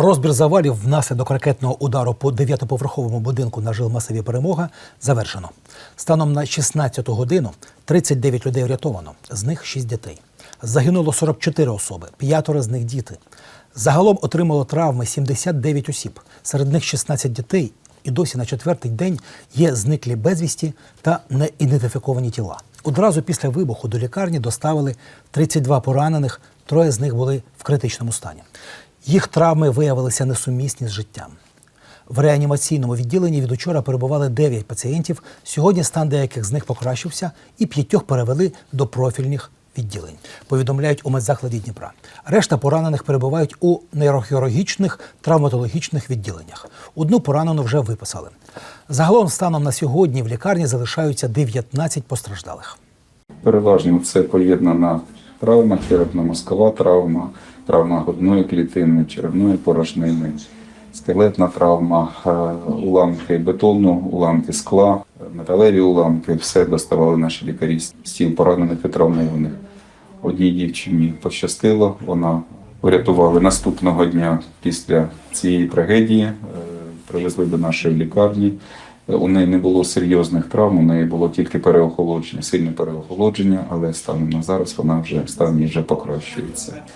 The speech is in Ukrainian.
Розбір завалів внаслідок ракетного удару по дев'ятиповерховому будинку на жилмасиві перемога завершено. Станом на 16 годину 39 людей врятовано, з них 6 дітей. Загинуло 44 особи, п'ятеро з них діти. Загалом отримало травми 79 осіб, серед них 16 дітей. І досі на четвертий день є зниклі безвісті та неідентифіковані тіла. Одразу після вибуху до лікарні доставили 32 поранених, троє з них були в критичному стані. Їх травми виявилися несумісні з життям. В реанімаційному відділенні від учора перебували 9 пацієнтів. Сьогодні стан деяких з них покращився і п'ятьох перевели до профільних відділень. Повідомляють у медзакладі Дніпра. Решта поранених перебувають у нейрохірургічних травматологічних відділеннях. Одну поранену вже виписали. Загалом станом на сьогодні в лікарні залишаються 19 постраждалих. Переважно це поєднана травма, черепно-мозкова травма, травма грудної клітини, черевної порожнини, скелетна травма, е, уламки бетону, уламки скла, металеві уламки. Все доставали наші лікарі з тіл поранених і травмованих. Одній дівчині пощастило, вона врятували наступного дня після цієї трагедії, е, привезли до нашої лікарні. У неї не було серйозних травм, у неї було тільки переохолодження, сильне переохолодження, але станом на зараз вона вже стан вже покращується.